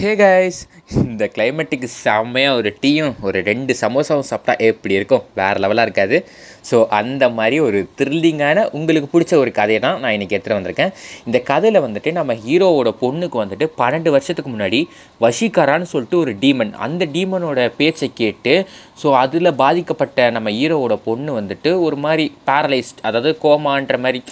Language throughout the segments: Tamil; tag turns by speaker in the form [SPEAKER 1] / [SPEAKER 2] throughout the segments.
[SPEAKER 1] ஹே கைஸ் இந்த கிளைமேட்டுக்கு செம்மையாக ஒரு டீயும் ஒரு ரெண்டு சமோசாவும் சாப்பிட்டா எப்படி இருக்கும்? வேறு லெவலாக இருக்காது. ஸோ அந்த மாதிரி ஒரு த்ரில்லிங்கான உங்களுக்கு பிடிச்ச ஒரு கதையை தான் நான் இன்றைக்கி எடுத்துகிட்டு வந்திருக்கேன். இந்த கதையில் வந்துட்டு நம்ம ஹீரோவோட பொண்ணுக்கு வந்துட்டு பன்னெண்டு வருஷத்துக்கு முன்னாடி வஷிகரான்னு சொல்லிட்டு ஒரு டீமன் அந்த டீமனோட பேச்சை கேட்டு ஸோ அதில் பாதிக்கப்பட்ட நம்ம ஹீரோவோட பொண்ணு வந்துட்டு ஒரு மாதிரி பேரலைஸ்ட் அதாவது கோமான்ற மாதிரி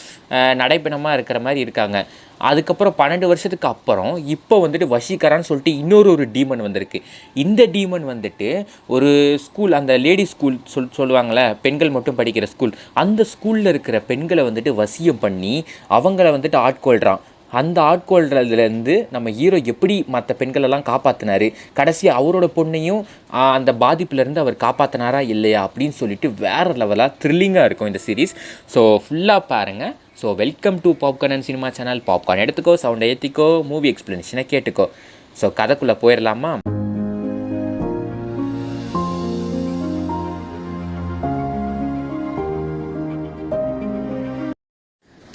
[SPEAKER 1] நடைப்பிணமாக இருக்கிற மாதிரி இருக்காங்க. அதுக்கப்புறம் பன்னெண்டு வருஷத்துக்கு அப்புறம் இப்போ வந்துட்டு வசீகரான்னு சொல்லிட்டு இன்னொரு ஒரு டீமன் வந்திருக்கு. இந்த டீமன் வந்துட்டு ஒரு ஸ்கூல் அந்த லேடி ஸ்கூல் சொல் சொல்லுவாங்களே பெண்கள் மட்டும் படிக்கிற ஸ்கூல் அந்த ஸ்கூலில் இருக்கிற பெண்களை வந்துட்டு வசியம் பண்ணி அவங்கள வந்துட்டு ஆட்கொள்கிறான் அந்த ஆட்கொள்றதுலேருந்து நம்ம ஹீரோ எப்படி மற்ற பெண்களெல்லாம் காப்பாற்றினாரு கடைசி அவரோட பொண்ணையும் அந்த பாதிப்புலேருந்து அவர் காப்பாற்றினாரா இல்லையா அப்படின்னு சொல்லிட்டு வேறு லெவலாக த்ரில்லிங்காக இருக்கும் இந்த சீரீஸ் ஸோ ஃபுல்லாக பாருங்கள் so welcome to popcorn and cinema channel popcorn எடுத்துக்கோ சவுண்டை ஏற்றிக்கோ மூவி எக்ஸ்ப்ளனேஷனை கேட்டுக்கோ. ஸோ கதைக்குள்ளே போயிடலாமா?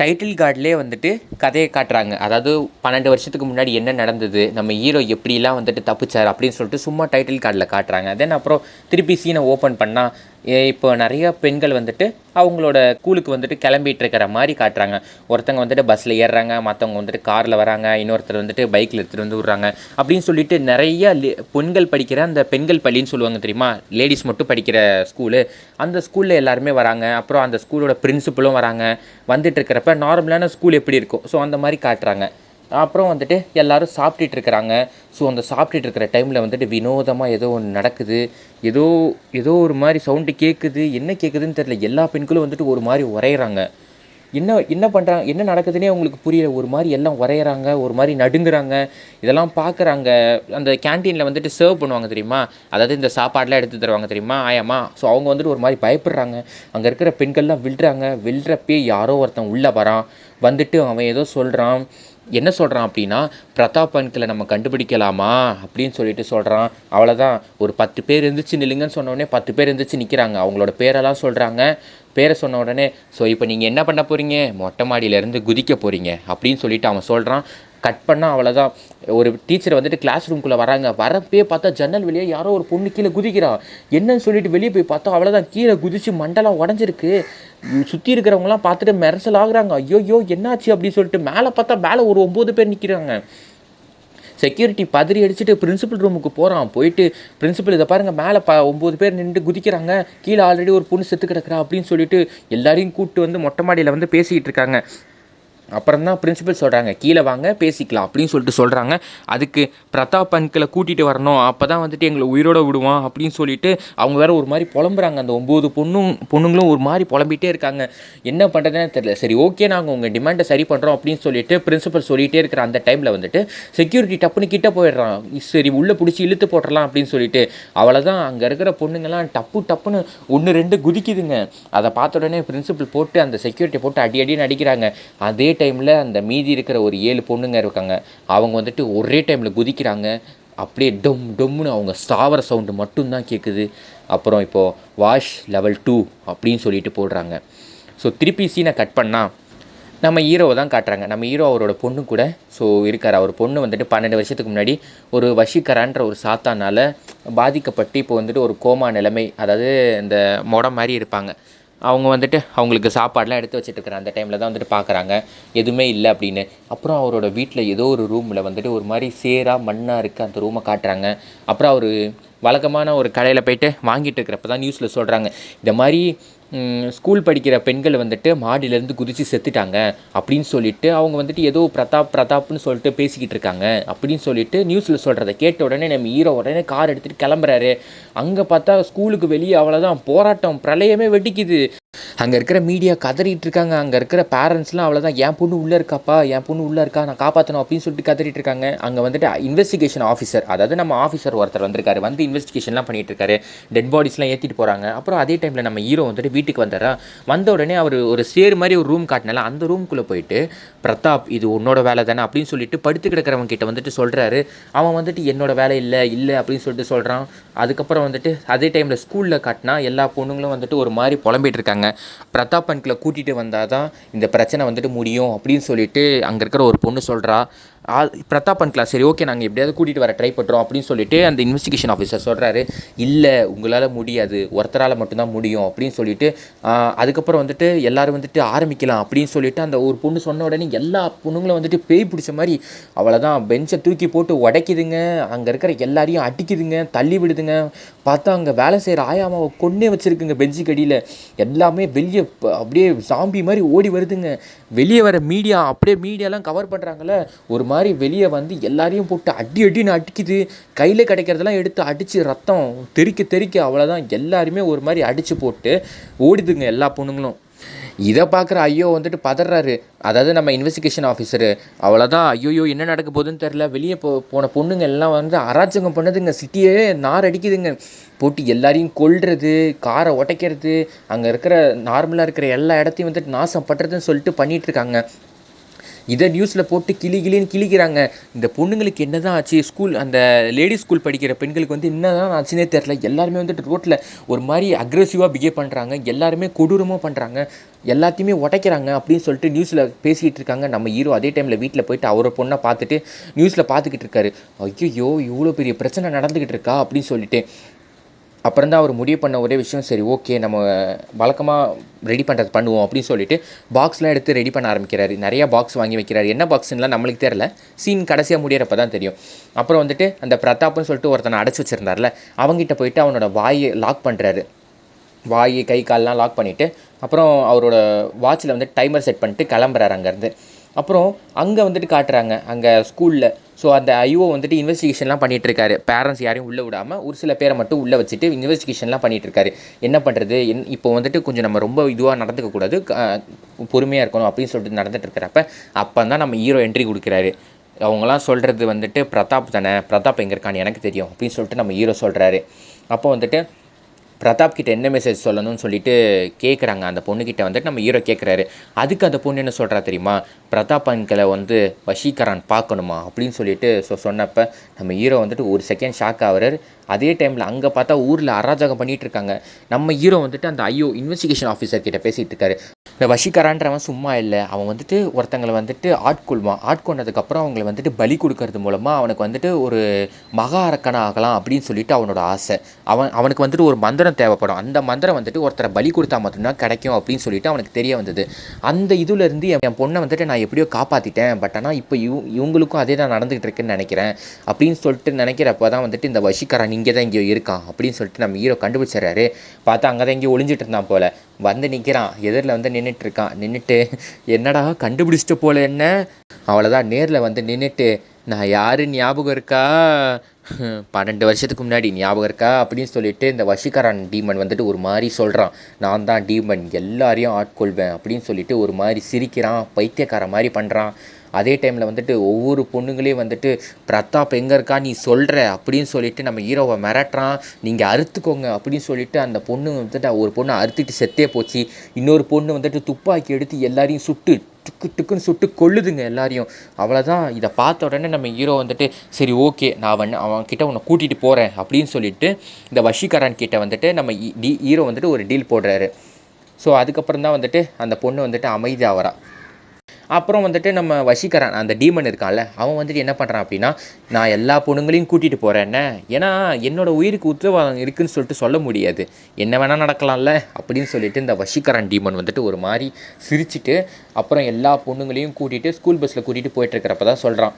[SPEAKER 1] டைட்டில் கார்ட்லேயே வந்துட்டு கதையை காட்டுறாங்க. அதாவது பன்னெண்டு வருஷத்துக்கு முன்னாடி என்ன நடந்தது நம்ம ஹீரோ எப்படிலாம் வந்துட்டு தப்பிச்சார் அப்படின்னு சொல்லிட்டு சும்மா டைட்டில் கார்டில் காட்டுறாங்க. தென் அப்புறம் திருப்பி சீனை ஓப்பன் பண்ணால் இப்போ நிறையா பெண்கள் வந்துட்டு அவங்களோட ஸ்கூலுக்கு வந்துட்டு கிளம்பிட்டு இருக்கிற மாதிரி காட்டுறாங்க. ஒருத்தங்க வந்துட்டு பஸ்ஸில் ஏறுறாங்க மற்றவங்க வந்துட்டு காரில் வராங்க இன்னொருத்தர் வந்துட்டு பைக்கில் எடுத்துகிட்டு வந்து விட்றாங்க. அப்படின்னு சொல்லிட்டு நிறைய பெண்கள் படிக்கிற அந்த பெண்கள் பள்ளின்னு சொல்லுவாங்க தெரியுமா? லேடிஸ் மட்டும் படிக்கிற ஸ்கூலு அந்த ஸ்கூலில் எல்லாருமே வராங்க. அப்புறம் அந்த ஸ்கூலோட பிரின்சிபலும் வராங்க. வந்துட்டு இருக்கிறப்ப நார்மலான ஸ்கூல் எப்படி இருக்கும்? ஸோ அந்த மாதிரி காட்டுறாங்க. அப்புறம் வந்துட்டு எல்லாரும் சாப்பிட்டுட்டு இருக்கிறாங்க. ஸோ அந்த சாப்பிட்டுட்டு இருக்கிற டைமில் வந்துட்டு வினோதமாக ஏதோ ஒன்று நடக்குது. ஏதோ ஏதோ ஒரு மாதிரி சவுண்டு கேட்குது என்ன கேட்குதுன்னு தெரில எல்லா பெண்களும் வந்துட்டு ஒரு மாதிரி உரையிறாங்க என்ன என்ன பண்ணுறாங்க என்ன நடக்குதுன்னே அவங்களுக்கு புரியல. ஒரு மாதிரி எல்லாம் உரையிறாங்க ஒரு மாதிரி நடுங்குறாங்க. இதெல்லாம் பார்க்குறாங்க அந்த கேன்டீனில் வந்துட்டு சர்வ் பண்ணுவாங்க தெரியுமா? அதாவது இந்த சாப்பாடெலாம் எடுத்து தருவாங்க தெரியுமா? ஆயாமா ஸோ அவங்க வந்துட்டு ஒரு மாதிரி பயப்படுறாங்க. அங்கே இருக்கிற பெண்கள்லாம் விழுறாங்க. விழுறப்பே யாரோ ஒருத்தன் உள்ளே வரான். வந்துட்டு அவன் ஏதோ சொல்கிறான் என்ன சொல்கிறான் அப்படின்னா பிரதாப் அன்கிளை நம்ம கண்டுபிடிக்கலாமா? அப்படின்னு சொல்லிட்டு சொல்கிறான் அவ்வளோதான் ஒரு பத்து பேர் இருந்துச்சு நில்லுங்கன்னு சொன்னோடனே பத்து பேர் இருந்துச்சு நிற்கிறாங்க அவங்களோட பேரெல்லாம் சொல்கிறாங்க பேரை சொன்ன உடனே ஸோ இப்போ நீங்கள் என்ன பண்ண போகிறீங்க மொட்டை மாடியிலேருந்து குதிக்க போகிறீங்க அப்படின்னு சொல்லிட்டு அவன் சொல்கிறான் கட் பண்ணால் அவ்வளோதான் ஒரு டீச்சர் வந்துட்டு கிளாஸ் ரூம்குள்ளே வராங்க. வரப்பே பார்த்தா ஜன்னல் வெளியே யாரோ ஒரு பொண்ணு கீழே குதிக்கிறான். என்னன்னு சொல்லிட்டு வெளியே போய் பார்த்தா அவ்வளோதான் கீழே குதிச்சு மண்டலம் உடஞ்சிருக்கு. சுற்றி இருக்கிறவங்களாம் பார்த்துட்டு மெரசல் ஆகுறாங்க. ஐயோ என்னாச்சு அப்படின்னு சொல்லிட்டு மேலே பார்த்தா மேலே ஒரு ஒம்பது பேர் நிற்கிறாங்க செக்யூரிட்டி பதறி அடிச்சுட்டு பிரின்சிபல் ரூமுக்கு போகிறான் போயிட்டு பிரின்சிபல் இதை பாருங்கள் மேலே ப ஒம்பது பேர் நின்று குதிக்கிறாங்க. கீழே ஆல்ரெடி ஒரு பொண்ணு செத்து கிடக்குறா அப்படின்னு சொல்லிட்டு எல்லாரையும் கூப்பிட்டு வந்து மொட்டை மாடியில் வந்து பேசிக்கிட்டு இருக்காங்க. அப்புறம் தான் பிரின்சிபல் சொல்கிறாங்க கீழே வாங்க பேசிக்கலாம் அப்படின்னு சொல்லிட்டு சொல்கிறாங்க அதுக்கு பிரதாப் அன்கிளை கூட்டிகிட்டு வரணும். அப்போ தான் வந்துட்டு எங்களை உயிரோட விடுவான் அப்படின்னு சொல்லிட்டு அவங்க வேறு ஒரு மாதிரி புலம்புறாங்க. அந்த ஒம்பது பொண்ணும் பொண்ணுங்களும் ஒரு மாதிரி புலம்பிகிட்டே இருக்காங்க. என்ன பண்ணுறதுன்னு தெரியல. சரி ஓகே நாங்கள் உங்கள் டிமாண்டை சரி பண்ணுறோம் அப்படின்னு சொல்லிட்டு பிரின்சிபல் சொல்லிகிட்டே இருக்கிற அந்த டைமில் வந்துட்டு செக்யூரிட்டி டப்புன்னு கிட்டே போயிடுறான். சரி உள்ளே பிடிச்சி இழுத்து போட்டுடலாம் அப்படின்னு சொல்லிட்டு. அவ்வளோதான் அங்கே இருக்கிற பொண்ணுங்கள்லாம் டப்பு டப்புன்னு ஒன்று ரெண்டு குதிக்குதுங்க. அதை பார்த்த உடனே பிரின்சிபல் போட்டு அந்த செக்யூரிட்டி போட்டு அடி அடின்னு அடிக்கிறாங்க. அதே டைமில் அந்த மீதி இருக்கிற ஒரு ஏழு பொண்ணுங்க இருக்காங்க. அவங்க வந்துட்டு ஒரே டைமில் குதிக்கிறாங்க. அப்படியே டொம் டொம்னு அவங்க ஸ்தாவர சவுண்டு மட்டும்தான் கேட்குது அப்புறம் இப்போது வாஷ் லெவல் டூ அப்படின்னு சொல்லிட்டு போடுறாங்க. ஸோ திருப்பி சீனை கட் பண்ணால் நம்ம ஹீரோவை தான் காட்டுறாங்க. நம்ம ஹீரோ அவரோட பொண்ணு கூட ஸோ இருக்கார். அவர் பொண்ணு வந்துட்டு பன்னெண்டு வருஷத்துக்கு முன்னாடி ஒரு வஷிகரான்ற ஒரு சாத்தானால் பாதிக்கப்பட்டு இப்போ வந்துட்டு ஒரு கோமா நிலைமை அதாவது இந்த மொடம் மாதிரி இருப்பாங்க. அவங்க வந்துட்டு அவங்களுக்கு சாப்பாடெலாம் எடுத்து வச்சுட்டு அந்த டைமில் தான் வந்துட்டு பார்க்குறாங்க எதுவுமே இல்லை அப்படின்னு. அப்புறம் அவரோட வீட்டில் ஏதோ ஒரு ரூமில் வந்துட்டு ஒரு மாதிரி சேராக மண்ணாக இருக்குது அந்த ரூமை காட்டுறாங்க. அப்புறம் அவர் வழக்கமான ஒரு கடையில் போய்ட்டு வாங்கிட்டு இருக்கிறப்ப தான் நியூஸில் சொல்கிறாங்க இந்த மாதிரி ஸ்கூல் படிக்கிற பெண்கள் வந்துட்டு மாடியிலேருந்து குதித்து செத்துட்டாங்க. அப்படின்னு சொல்லிட்டு அவங்க வந்துட்டு ஏதோ பிரதாப் பிரதாப்னு சொல்லிட்டு பேசிக்கிட்டு இருக்காங்க. அப்படின்னு சொல்லிட்டு நியூஸில் சொல்கிறத கேட்ட உடனே நம்ம ஹீரோ உடனே கார் எடுத்துகிட்டு கிளம்புறாரு. அங்கே பார்த்தா ஸ்கூலுக்கு வெளியே அவ்வளோதான் போராட்டம் பிரளயமே வெடிக்குது. அங்கே இருக்கிற மீடியா கதறிட்டு இருக்காங்க. அங்கே இருக்கிற பேரண்ட்ஸ்லாம் அவ்வளோதான் என் பொண்ணு உள்ளே இருக்காப்பா? என் பொண்ணு உள்ளே இருக்கா? நான் காப்பாற்றணும் அப்படின்னு சொல்லிட்டு கதறிட்டு இருக்காங்க. அங்கே வந்துட்டு இன்வெஸ்டிகேஷன் ஆஃபீஸர் அதாவது நம்ம ஆஃபீஸர் ஒருத்தர் வந்திருக்காரு. வந்து இன்வெஸ்டிகேஷன்லாம் பண்ணிட்டு இருக்காரு. டெட் பாடிஸ்லாம் ஏற்றிட்டு போகிறாங்க அப்புறம் அதே டைமில் நம்ம ஹீரோ வந்துட்டு வீட்டுக்கு வந்துடுறா வந்த உடனே அவர் ஒரு சேர் மாதிரி ஒரு ரூம் காட்டினால அந்த ரூம்குள்ளே போயிட்டு பிரதாப் இது உன்னோட வேலை தானே? அப்படின்னு சொல்லிட்டு படுத்து கிடக்கிறவங்க கிட்ட வந்துட்டு சொல்கிறாரு அவன் வந்துட்டு என்னோட வேலை இல்லை இல்லை அப்படின்னு சொல்லிட்டு சொல்கிறான் அதுக்கப்புறம் வந்துட்டு அதே டைமில் ஸ்கூலில் காட்டினா எல்லா பொண்ணுங்களும் வந்துட்டு ஒரு மாதிரி புலம்பிட்டு இருக்காங்க. பிரதாப் அங்கிளை கூட்டிகிட்டு வந்தால் தான் இந்த பிரச்சனை வந்துட்டு முடியும் அப்படின்னு சொல்லிட்டு அங்கே இருக்கிற ஒரு பொண்ணு சொல்கிறா பிரதாப்பன் கிளாஸ் சரி ஓகே நாங்கள் எப்படியாவது கூட்டிகிட்டு வர ட்ரை பண்ணுறோம் அப்படின்னு சொல்லிட்டு அந்த இன்வெஸ்டிகேஷன் ஆஃபீஸர் சொல்கிறாரு இல்லை உங்களால் முடியாது. ஒருத்தரால் மட்டும்தான் முடியும். அப்படின்னு சொல்லிட்டு அதுக்கப்புறம் வந்துட்டு எல்லாரும் வந்துட்டு ஆரம்பிக்கலாம் அப்படின்னு சொல்லிட்டு அந்த ஒரு பொண்ணு சொன்ன உடனே எல்லா பொண்ணுங்களும் வந்துட்டு பேய் பிடிச்ச மாதிரி அவ்வளோதான் பெஞ்சை தூக்கி போட்டு உடைக்குதுங்க. அங்கே இருக்கிற எல்லாரையும் அடிக்குதுங்க தள்ளி விடுதுங்க. பார்த்தா அங்கே வேலை செய்கிற ஆயாமாவை கொன்னே வச்சுருக்குங்க பெஞ்சு கடியில் எல்லாமே வெளியே அப்படியே சாம்பி மாதிரி ஓடி வருதுங்க. வெளியே வர மீடியா அப்படியே மீடியாலாம் கவர் பண்ணுறாங்கல்ல ஒரு மாதிரி மாதிரி வெளியே வந்து எல்லாரையும் போட்டு அடி அடின்னு அடிக்குது. கையில் கிடைக்கிறதெல்லாம் எடுத்து அடித்து ரத்தம் தெறிக்க தெறிக்க அவ்வளோதான் எல்லாருமே ஒரு மாதிரி அடித்து போட்டு ஓடிதுங்க எல்லா பொண்ணுங்களும். இதை பார்க்குற ஐயோ வந்துட்டு பதறாரு. அதாவது நம்ம இன்வெஸ்டிகேஷன் ஆஃபீஸரு அவ்வளோதான் ஐயோயோ என்ன நடக்க போகுதுன்னு தெரில வெளியே போ போன பொண்ணுங்க எல்லாம் வந்து அராஜகம் பண்ணுதுங்க. சிட்டியே நார் அடிக்குதுங்க. போட்டு எல்லாரையும் கொல்றது காரை உடைக்கிறது. அங்கே இருக்கிற நார்மலாக இருக்கிற எல்லா இடத்தையும் வந்துட்டு நாசம் பட்டுறதுன்னு சொல்லிட்டு பண்ணிகிட்ருக்காங்க இருக்காங்க. இதை நியூஸில் போட்டு கிளி கிளின்னு கிழிக்கிறாங்க. இந்த பொண்ணுங்களுக்கு என்ன தான் ஆச்சு? ஸ்கூல் அந்த லேடி ஸ்கூல் படிக்கிற பெண்களுக்கு வந்து என்ன தான் ஆச்சுன்னே தெரில எல்லாருமே வந்துட்டு ரோட்டில் ஒரு மாதிரி அக்ரெசிவாக பிஹேவ் பண்ணுறாங்க எல்லாருமே கொடூரமாக பண்ணுறாங்க எல்லாத்தையுமே உடைக்கிறாங்க அப்படின்னு சொல்லிட்டு நியூஸில் பேசிக்கிட்டு இருக்காங்க. நம்ம ஹீரோ அதே டைமில் வீட்டில் போயிட்டு அவரை பொண்ணை பார்த்துட்டு நியூஸில் பார்த்துக்கிட்டு இருக்காரு. ஐயோ இவ்வளோ பெரிய பிரச்சனை நடந்துக்கிட்டு இருக்கா அப்படின்னு சொல்லிட்டு. அப்புறம் தான் அவர் முடிவு பண்ண ஒரே விஷயம் சரி ஓகே நம்ம வழக்கமாக ரெடி பண்ணுறது பண்ணுவோம் அப்படின்னு சொல்லிட்டு பாக்ஸ்லாம் எடுத்து ரெடி பண்ண ஆரம்பிக்கிறாரு. நிறையா பாக்ஸ் வாங்கி வைக்கிறாரு. என்ன பாக்ஸ்லாம் நம்மளுக்கு தெரில சீன் கடைசியாக முடியறப்ப தான் தெரியும். அப்புறம் வந்துட்டு அந்த பிரதாப்னு சொல்லிட்டு ஒருத்தனை அடைச்சி வச்சுருந்தார்ல அவங்ககிட்ட போயிட்டு அவனோட வாயை லாக் பண்ணுறாரு வாய் கை கால்லாம் லாக் பண்ணிவிட்டு அப்புறம் அவரோட வாட்சில் வந்து டைமர் செட் பண்ணிட்டு கிளம்புறாரு அங்கேருந்து. அப்புறம் அங்கே வந்துட்டு காட்டுறாங்க அங்கே ஸ்கூலில் ஸோ அந்த ஐஓ வந்துட்டு இன்வெஸ்டிகேஷன்லாம் பண்ணிகிட்ருக்காரு பேரண்ட்ஸ் யாரையும் உள்ளே விடாமல் ஒரு சில பேரை மட்டும் உள்ளே வச்சுட்டு இன்வெஸ்டிகேஷன்லாம் பண்ணிகிட்ருக்காரு என்ன பண்ணுறது என் இப்போ வந்துட்டு கொஞ்சம் நம்ம ரொம்ப இதுவாக நடந்துக்கக்கூடாது பொறுமையாக இருக்கணும் அப்படின்னு சொல்லிட்டு நடந்துகிட்ருக்கிறப்ப அப்போ தான் நம்ம ஹீரோ என்ட்ரி கொடுக்குறாரு. அவங்களாம் சொல்கிறது வந்துட்டு பிரதாப் தானே? பிரதாப் எங்கே இருக்கான்னு எனக்கு தெரியும் அப்படின்னு சொல்லிட்டு நம்ம ஹீரோ சொல்கிறாரு அப்போ வந்துட்டு பிரதாப் கிட்ட என்ன மெசேஜ் சொல்லணும்னு சொல்லிட்டு கேட்குறாங்க அந்த பொண்ணுக்கிட்ட வந்துட்டு நம்ம ஹீரோ கேட்குறாரு அதுக்கு அந்த பொண்ணு என்ன சொல்கிறா தெரியுமா? பிரதாப் அங்கிளை வந்து வஷீகரான் பார்க்கணுமா? அப்படின்னு சொல்லிட்டு ஸோ சொன்னப்போ நம்ம ஹீரோ வந்துட்டு ஒரு செகண்ட் ஷாக் ஆகுறாரு. அதே டைமில் அங்கே பார்த்தா ஊரில் அராஜகம் பண்ணிட்டு இருக்காங்க. நம்ம ஹீரோ வந்துட்டு அந்த ஐயோ இன்வெஸ்டிகேஷன் ஆஃபீஸர் கிட்ட பேசிகிட்டு இருக்காரு. இந்த வஷிகரான்றவன் சும்மா இல்லை. அவன் வந்துட்டு ஒருத்தங்களை வந்துட்டு ஆட்கொள்வான் ஆட்கொண்டதுக்கப்புறம் அவங்களை வந்துட்டு பலி கொடுக்கறது மூலமாக அவனுக்கு வந்துட்டு ஒரு மகா அரக்கனா ஆகலாம் அப்படின்னு சொல்லிட்டு அவனோட ஆசை. அவன் அவனுக்கு வந்துட்டு ஒரு மந்திரம் தேவைப்படும். அந்த மந்திரம் வந்துட்டு ஒருத்தரை பலி கொடுத்தா மட்டும்தான் கிடைக்கும் அப்படின்னு சொல்லிட்டு அவனுக்கு தெரிய வந்தது. அந்த இதுலேருந்து என் என் பொண்ணை வந்துட்டு நான் எப்படியோ காப்பாற்றிட்டேன் பட் ஆனால் இப்போ இவ இவங்களுக்கும் அதே தான் நடந்துகிட்டு இருக்குன்னு நினைக்கிறேன். அப்படின்னு சொல்லிட்டு நினைக்கிறப்ப தான் வந்துட்டு இந்த வஷிகரான் இங்கே தான் இங்கேயோ இருக்கான் அப்படின்னு சொல்லிட்டு நம்ம ஹீரோ கண்டுபிடிச்சிடறாரு. பார்த்தா அங்கே தான் எங்கேயோ ஒளிஞ்சிட்டு இருந்தான் போல. வந்து நிற்கிறான் எதிரில் வந்து நின்றுட்டு இருக்கான். நின்றுட்டு என்னடா கண்டுபிடிச்சிட்டு போல என்ன? அவ்வளோதான் நேரில் வந்து நின்றுட்டு நான் யாரு? ஞாபகம் இருக்கா? பன்னெண்டு வருஷத்துக்கு முன்னாடி ஞாபகம் இருக்கா அப்படின்னு சொல்லிட்டு இந்த வஷிகரான் டீமன் வந்துட்டு ஒரு மாதிரி சொல்கிறான் நான் தான் டீமன் எல்லாரையும் ஆட்கொள்வேன் அப்படின்னு சொல்லிட்டு ஒரு மாதிரி சிரிக்கிறான் பைத்தியக்கார மாதிரி பண்ணுறான் அதே டைமில் வந்துட்டு ஒவ்வொரு பொண்ணுங்களையும் வந்துட்டு பிரதாப் எங்கே இருக்கா? நீ சொல்கிற அப்படின்னு சொல்லிட்டு நம்ம ஹீரோவை மிரட்டுறான். நீங்கள் அறுத்துக்கோங்க அப்படின்னு சொல்லிட்டு அந்த பொண்ணு வந்துட்டு ஒரு பொண்ணு அறுத்துட்டு செத்தே போச்சு. இன்னொரு பொண்ணு வந்துட்டு துப்பாக்கி எடுத்து எல்லாரையும் சுட்டு டுக்கு டுக்குன்னு சுட்டு கொல்லுதுங்க எல்லாரையும். அவ்வளோதான் இதை பார்த்த உடனே நம்ம ஹீரோ வந்துட்டு சரி ஓகே நான் அவன் அவன் கிட்ட உன்னை கூட்டிகிட்டு போகிறேன் அப்படின்னு சொல்லிட்டு இந்த வஷிகரான் கிட்ட வந்துட்டு நம்ம டி ஹீரோ வந்துட்டு ஒரு டீல் போடுறாரு. ஸோ அதுக்கப்புறம் தான் வந்துட்டு அந்த பொண்ணு வந்துட்டு அமைதியாகிறா அப்புறம் வந்துட்டு நம்ம வஷிகரான் அந்த டீமன் இருக்கான்ல அவன் வந்துட்டு என்ன பண்ணுறான் அப்படின்னா நான் எல்லா பொண்ணுங்களையும் கூட்டிகிட்டு போகிறேன்னே ஏன்னா என்னோடய உயிருக்கு உத்தரவாதம் இருக்குன்னு சொல்லிட்டு சொல்ல முடியாது. என்ன வேணால் நடக்கலாம்ல அப்படின்னு சொல்லிட்டு இந்த வஷிகரான் டீமன் வந்துட்டு ஒரு மாதிரி சிரிச்சிட்டு அப்புறம் எல்லா பொண்ணுங்களையும் கூட்டிகிட்டு ஸ்கூல் பஸ்ஸில் கூட்டிகிட்டு போயிட்டுருக்கிறப்ப தான் சொல்கிறான்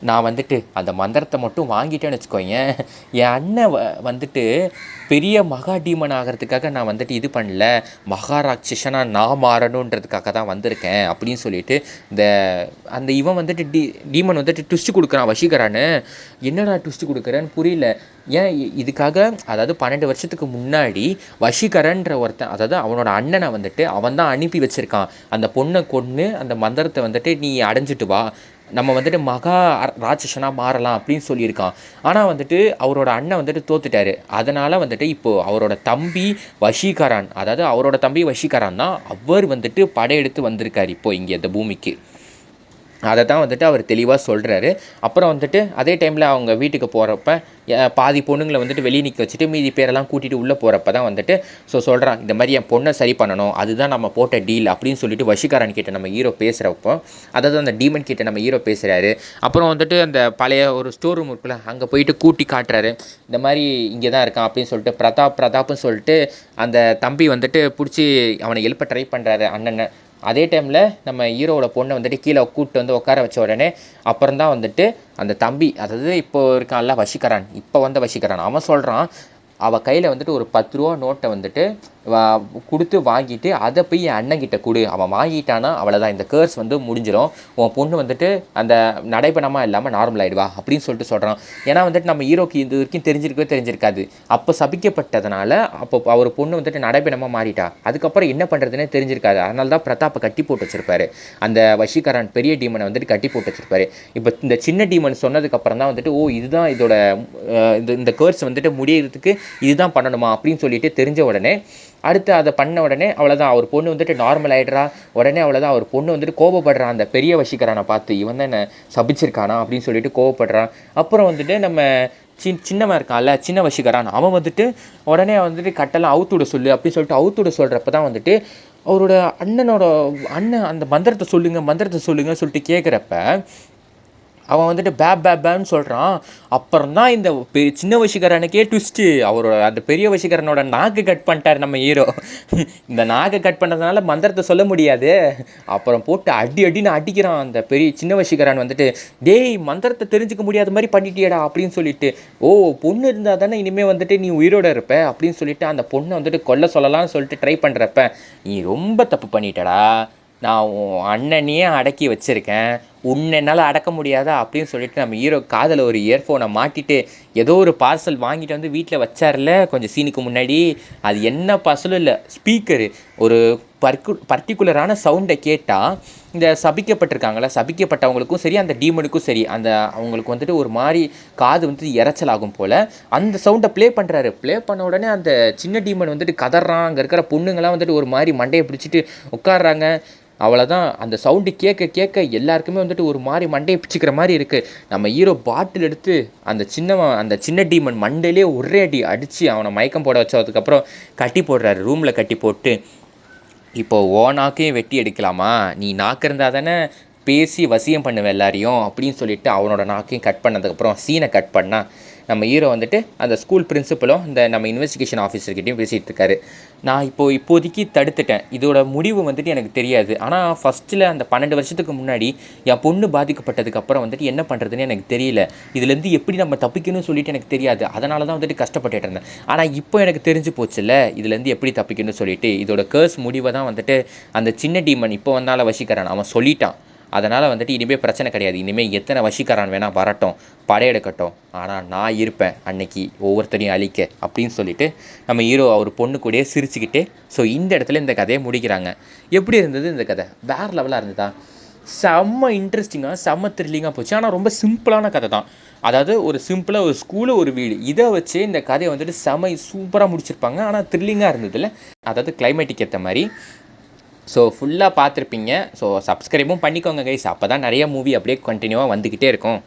[SPEAKER 1] நான் வந்துட்டு அந்த மந்திரத்தை மட்டும் வாங்கிட்டேன்னு வச்சுக்கோங்க என் அண்ணன் வ- வந்துட்டு பெரிய மகா டீமன் ஆகிறதுக்காக நான் வந்துட்டு இது பண்ணல. மகாராட்சசனாக நான் மாறணுன்றதுக்காக தான் வந்திருக்கேன் அப்படின்னு சொல்லிட்டு இந்த அந்த இவன் வந்துட்டு டி டீமன் வந்துட்டு ட்விஸ்ட் கொடுக்குறான் வசீகரான்னு. என்னடா ட்விஸ்ட் கொடுக்குறேன்னு புரியல. ஏன் இ- இதுக்காக அதாவது பன்னெண்டு வருஷத்துக்கு முன்னாடி வஷிகரன்ற ஒருத்தன் அதாவது அவனோட அண்ணனை வந்துட்டு அவன் தான் அனுப்பி வச்சுருக்கான். அந்த பொண்ணை கொன்று அந்த மந்திரத்தை வந்துட்டு நீ அடைஞ்சிட்டு வா. நம்ம வந்துட்டு மகா ராட்சசனாக மாறலாம் அப்படின்னு சொல்லியிருக்கான். ஆனால் வந்துட்டு அவரோட அண்ணன் வந்துட்டு தோத்துட்டாரு. அதனால் வந்துட்டு இப்போது அவரோட தம்பி வஷீகரான் அதாவது அவரோட தம்பி வஷீகரான் தான் அவர் வந்துட்டு படையெடுத்து வந்திருக்காரு இப்போ இங்கே இந்த பூமிக்கு. அதை தான் வந்துட்டு அவர் தெளிவாக சொல்கிறாரு அப்புறம் வந்துட்டு அதே டைமில் அவங்க வீட்டுக்கு போகிறப்ப பாதி பொண்ணுங்களை வந்துட்டு வெளியே நிற்க வச்சுட்டு மீதி பேரெல்லாம் கூட்டிகிட்டு உள்ளே போகிறப்ப தான் வந்துட்டு ஸோ சொல்கிறான் இந்த மாதிரி என் பொண்ணை சரி பண்ணணும். அதுதான் நம்ம போட்ட டீல் அப்படின்னு சொல்லிட்டு வஷிகாரன் கிட்ட நம்ம ஹீரோ பேசுகிறப்போ அதாவது அந்த டீமன் கிட்ட நம்ம ஹீரோ பேசுகிறாரு அப்புறம் வந்துட்டு அந்த பழைய ஒரு ஸ்டோர் ரூம் இருக்குல்ல அங்கே போயிட்டு கூட்டி காட்டுறாரு. இந்த மாதிரி இங்கே தான் இருக்கான் அப்படின்னு சொல்லிட்டு பிரதாப் பிரதாப்னு சொல்லிட்டு அந்த தம்பி வந்துட்டு பிடிச்சி அவனை எழுப்ப ட்ரை பண்ணுறாரு அண்ணனை. அதே டைமில் நம்ம ஹீரோவோட பொண்ணை வந்துட்டு கீழே கூப்பிட்டு வந்து உட்கார வச்ச உடனே அப்புறம் தான் வந்துட்டு அந்த தம்பி அதாவது இப்போ இருக்கான்ல வஷிகரான் இப்போ வந்த வஷிகரான் அவன் சொல்கிறான் அவள் கையில் வந்துட்டு ஒரு பத்து ரூபா நோட்டை வந்துட்டு கொடுத்து வாங்கிட்டு அதை போய் என் அண்ணங்கிட்ட கொடு. அவன் வாங்கிட்டானா அவ்வளோதான் இந்த கேர்ஸ் வந்து முடிஞ்சிடும் உன் பொண்ணு வந்துட்டு அந்த நடைபெணமாக இல்லாமல் நார்மல் ஆகிடுவா அப்படின்னு சொல்லிட்டு சொல்கிறான் ஏன்னா வந்துட்டு நம்ம ஹீரோக்கு இது வரைக்கும் தெரிஞ்சிருக்கவே தெரிஞ்சிருக்காது. அப்போ சபிக்கப்பட்டதுனால அப்போ அவர் பொண்ணு வந்துட்டு நடைபெணமாக மாறிட்டா. அதுக்கப்புறம் என்ன பண்ணுறதுனே தெரிஞ்சிருக்காது. அதனால தான் பிரதாப்பை கட்டி போட்டு வச்சிருப்பாரு. அந்த வஷிகரன் பெரிய டீமனை வந்துட்டு கட்டி போட்டு வச்சிருப்பாரு. இப்போ இந்த சின்ன டீமன் சொன்னதுக்கப்புறம் தான் வந்துட்டு ஓ இதுதான் இதோட இந்த இந்த கேர்ஸ் வந்துட்டு முடியறதுக்கு இதுதான் பண்ணணுமா அப்படின்னு சொல்லிட்டு தெரிஞ்ச உடனே அடுத்து அதை பண்ண உடனே அவ்வளோதான் அவர் பொண்ணு வந்துட்டு நார்மல் ஆகிடுறா உடனே அவ்வளோதான் அவர் பொண்ணு வந்துட்டு கோபப்படுறான் அந்த பெரிய வஷிகரனை பார்த்து இவன் தான் என்னை சபிச்சிருக்கானா? அப்படின்னு சொல்லிட்டு கோவப்படுறான் அப்புறம் வந்துட்டு நம்ம சின் சின்னவன் இருக்கான்ல சின்ன வஷிகரான் அவன் வந்துட்டு உடனே வந்துட்டு கட்டெல்லாம் அவுத்து விட சொல்லு அப்படின்னு சொல்லிட்டு அவுத்து விட சொல்கிறப்ப தான் வந்துட்டு அவரோட அண்ணனோட அண்ணன் அந்த மந்திரத்தை சொல்லுங்க மந்திரத்தை சொல்லுங்கன்னு சொல்லிட்டு கேட்குறப்ப அவன் வந்துட்டு பே பேப் பேன்னு சொல்கிறான் அப்புறம் தான் இந்த பெ- சின்ன வசிகரனுக்கே ட்விஸ்ட்டு அவரோட அந்த பெரிய வசிகரனோட நாக்கு கட் பண்ணிட்டார் நம்ம ஹீரோ இந்த நாக்கை கட் பண்ணதுனால மந்திரத்தை சொல்ல முடியாது. அப்புறம் போட்டு அடி அடின்னு அடிக்கிறான் அந்த பெரிய சின்ன வசிகரன் வந்துட்டு. டேய் மந்திரத்தை தெரிஞ்சுக்க முடியாத மாதிரி பண்ணிட்டியடா அப்படின்னு சொல்லிட்டு. ஓ பொண்ணு இருந்தால் தானே இனிமேல் வந்துட்டு நீ உயிரோட இருப்ப அப்படின்னு சொல்லிட்டு அந்த பொண்ணை வந்துட்டு கொல்ல சொல்லலாம்னு சொல்லிட்டு ட்ரை பண்ணுறப்ப நீ ரொம்ப தப்பு பண்ணிட்டடா. நான் உன் அண்ணனையே அடக்கி வச்சுருக்கேன். உன்னை என்னால் அடக்க முடியாதா அப்படின்னு சொல்லிட்டு நம்ம ஹீரோ காதில் ஒரு இயர்ஃபோனை மாட்டிட்டு ஏதோ ஒரு பார்சல் வாங்கிட்டு வந்து வீட்டில் வச்சார்ல கொஞ்சம் சீனுக்கு முன்னாடி. அது என்ன பார்சலும் இல்லை. ஸ்பீக்கரு ஒரு பர்கு பர்டிகுலரான சவுண்டை கேட்டால் இந்த சபிக்கப்பட்டிருக்காங்களா சபிக்கப்பட்டவங்களுக்கும் சரி அந்த டீமனுக்கும் சரி அந்த அவங்களுக்கு வந்துட்டு ஒரு மாதிரி காது வந்து இரைச்சலாகும் போல் அந்த சவுண்டை ப்ளே பண்ணுறாரு ப்ளே பண்ண உடனே அந்த சின்ன டீமன் வந்துட்டு கதறான் அங்கே இருக்கிற பொண்ணுங்களாம் வந்துட்டு ஒரு மாதிரி மண்டையை பிடிச்சிட்டு உட்காடுறாங்க அவ்வளோதான் அந்த சவுண்டு கேட்க கேட்க எல்லாருக்குமே வந்துட்டு ஒரு மாதிரி மண்டையை பிச்சுக்கிற மாதிரி இருக்குது நம்ம ஹீரோ பாட்டில் எடுத்து அந்த சின்னவன் அந்த சின்ன டீமன் மண்டையிலே ஒரே அடி அடித்து அவனை மயக்கம் போட வச்சதுக்கப்புறம் கட்டி போடுறாரு. ரூமில் கட்டி போட்டு இப்போ ஓ நாக்கையும் வெட்டி எடுக்கலாமா? நீ நாக்கு இருந்தால் தானே பேசி வசியம் பண்ணுவேன் எல்லாரையும்? அப்படின்னு சொல்லிட்டு அவனோட நாக்கையும் கட் பண்ணதுக்கப்புறம் சீனை கட் பண்ணால் நம்ம ஹீரோ வந்துட்டு அந்த ஸ்கூல் பிரின்சிபலும் இந்த நம்ம இன்வெஸ்டிகேஷன் ஆஃபீஸர்கிட்டையும் பேசிகிட்டு இருக்காரு. நான் இப்போது இப்போதைக்கு தடுத்துட்டேன். இதோட முடிவு வந்துட்டு எனக்கு தெரியாது. ஆனால் ஃபஸ்ட்டில் அந்த பன்னெண்டு வருஷத்துக்கு முன்னாடி என் பொண்ணு பாதிக்கப்பட்டதுக்கு அப்புறம் வந்துட்டு என்ன பண்ணுறதுன்னு எனக்கு தெரியல. இதுலேருந்து எப்படி நம்ம தப்பிக்கணும்னு சொல்லிட்டு எனக்கு தெரியாது. அதனால தான் வந்துட்டு கஷ்டப்பட்டுட்டு இருந்தேன். ஆனால் இப்போ எனக்கு தெரிஞ்சு போச்சுல்ல இதுலேருந்து எப்படி தப்பிக்கணும்னு சொல்லிட்டு இதோட கேர்ஸ் முடிவை தான் வந்துட்டு அந்த சின்ன டீமன் இப்போ வந்தால வசிக்கிறான். அவன் சொல்லிட்டான். அதனால் வந்துட்டு இனிமேல் பிரச்சனை கிடையாது. இனிமேல் எத்தனை வசிக்காரன் வேணால் வரட்டும் படையெடுக்கட்டும். ஆனால் நான் இருப்பேன் அன்னைக்கு ஒவ்வொருத்தரையும் அழிக்க அப்படின்னு சொல்லிட்டு நம்ம ஹீரோ அவர் பொண்ணு கூடயே சிரிச்சுக்கிட்டே ஸோ இந்த இடத்துல இந்த கதையை முடிக்கிறாங்க. எப்படி இருந்தது இந்த கதை? வேறு லெவலாக இருந்ததா? செம்ம இன்ட்ரெஸ்டிங்காக செம்ம த்ரில்லிங்காக போச்சு. ஆனால் ரொம்ப சிம்பிளான கதை தான். அதாவது ஒரு சிம்பிளாக ஒரு ஸ்கூலு ஒரு வீடு. இதை வச்சு இந்த கதையை வந்துட்டு செம சூப்பராக முடிச்சிருப்பாங்க. ஆனால் த்ரில்லிங்காக இருந்ததில்ல. அதாவது கிளைமேட்டுக்கு ஏற்ற மாதிரி. ஸோ ஃபுல்லாக பார்த்துருப்பீங்க. ஸோ சப்ஸ்கிரைபும் பண்ணிக்கோங்க கைஸ் அப்போ தான் நிறைய மூவி அப்படியே கண்டினியூவாக வந்துக்கிட்டே இருக்கும்.